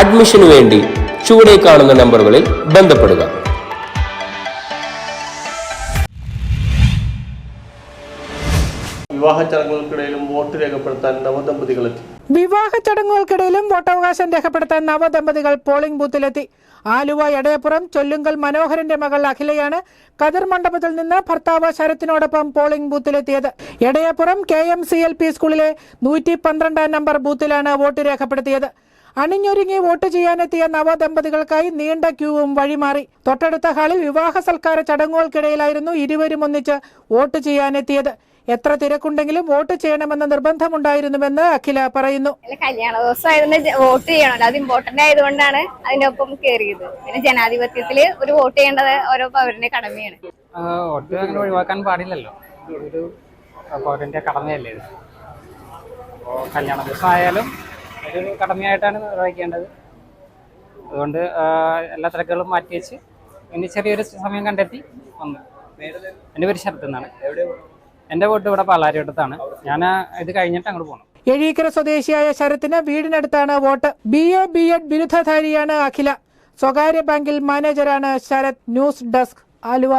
അഡ്മിഷനു വേണ്ടി ചുവടെ കാണുന്ന നമ്പറുകളിൽ ബന്ധപ്പെടുക. വിവാഹ ചടങ്ങുകൾക്കിടയിലും വോട്ട് രേഖപ്പെടുത്താൻ നവദമ്പതികളെത്തി വിവാഹ ചടങ്ങുകൾക്കിടയിലും വോട്ടവകാശം രേഖപ്പെടുത്താൻ നവദമ്പതികൾ പോളിംഗ് ബൂത്തിലെത്തി. ആലുവ എടയപ്പുറം ചൊല്ലുങ്കൽ മനോഹരന്റെ മകൾ അഖിലയാണ് കതിർ മണ്ഡപത്തിൽ നിന്ന് ഭർത്താവ് ശരത്തിനോടൊപ്പം polling ബൂത്തിലെത്തിയത്. Edayappuram K M C L P സ്കൂളിലെ നൂറ്റി പന്ത്രണ്ടാം നമ്പർ ബൂത്തിലാണ് വോട്ട് രേഖപ്പെടുത്തിയത്. അണിഞ്ഞൊരുങ്ങി വോട്ട് ചെയ്യാനെത്തിയ നവദമ്പതികൾക്കായി നീണ്ട ക്യൂവും വഴിമാറി. തൊട്ടടുത്ത ഹാളിൽ വിവാഹ സൽക്കാര ചടങ്ങുകൾക്കിടയിലായിരുന്നു ഇരുവരും ഒന്നിച്ച് വോട്ട് ചെയ്യാനെത്തിയത്. എത്ര തിരക്കുണ്ടെങ്കിലും വോട്ട് ചെയ്യണമെന്ന നിർബന്ധമുണ്ടായിരുന്നുവെന്ന് അഖില പറയുന്നു. കല്യാണ ദിവസമായിരുന്നു ആയതുകൊണ്ട് വോട്ട് ചെയ്യണമല്ലോ. അത് ഇമ്പോർട്ടന്റ് ആയതുകൊണ്ടാണ് അതിനൊപ്പം കയറിയത് പിന്നെ ജനാധിപത്യത്തിൽ ഒരു വോട്ട് ചെയ്യേണ്ടത് ഓരോ പൗരന്റെ കടമയാണ്. വോട്ട് അങ്ങനെ ഒഴിവാക്കാൻ പാടില്ലല്ലോ. ഒരു പൗരന്റെ കടമയല്ലേ അപ്പോൾ കല്യാണ ദിവസം ആയാലും ഒരു കടമയായിട്ടാണ് നിർവഹിക്കേണ്ടത്. അതുകൊണ്ട് എല്ലാ തിരക്കുകളും മാറ്റി വെച്ച് ഇനി ചെറിയൊരു സമയം കണ്ടെത്തി വന്നു. എന്റെ പേര് ശരത്ത് എന്നാണ്. എന്റെ വീട്ട് ഇവിടെ പാലാരിവട്ടത്താണ്. ഞാൻ ഇത് കഴിഞ്ഞിട്ട് അങ്ങോട്ട് പോകണം എഴീക്കര സ്വദേശിയായ ശരത്തിന് വീടിനടുത്താണ് vote. B A B Ed ബിരുദധാരിയാണ് അഖില. സ്വകാര്യ ബാങ്കിൽ മാനേജരാണ് ശരത് ന്യൂസ് ഡെസ്ക് ആലുവ.